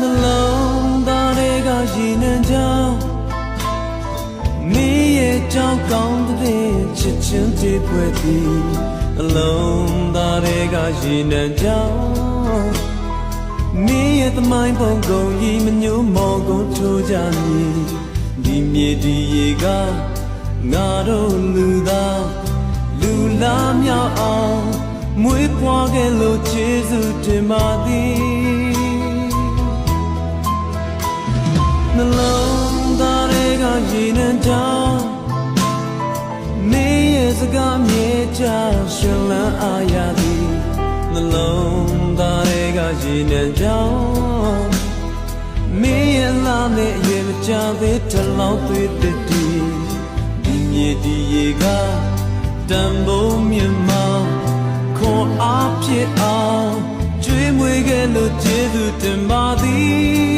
နှလုံးသားတွေကရင်နှံကြောင်းမင်းရဲ့ကြောင်းကောင်းတဲ့ချစ်ချင်းတွေပွဲသည်နှလုံးသားတွေကရင်နှံကြောင်းမင်းရဲ့သမိုင်းပုံကုန်ကြီးမညို့မော်ကုန်ထိုးကြမည်ဒီမြေဒီရေကငါတို့လူသားလူလားမြောက်အောင်မွေးဖွားခဲ့လို့ကျေးဇူးတင်ပါသည် စကားမြေချရှင်လန်းအားရသည်နှလုံးသားတွေကရည်နှံကြောင်းမင်းရဲ့လာနဲ့အရွယ်မကြသေးတလောင်းသွေးတည်တည်ဒီမြေဒီရေကတန်ဖိုးမြတ်မခွန်အားဖြစ်အောင်ကျွေးမွေးခဲ့လို့ကျေးဇူးတင်ပါသည်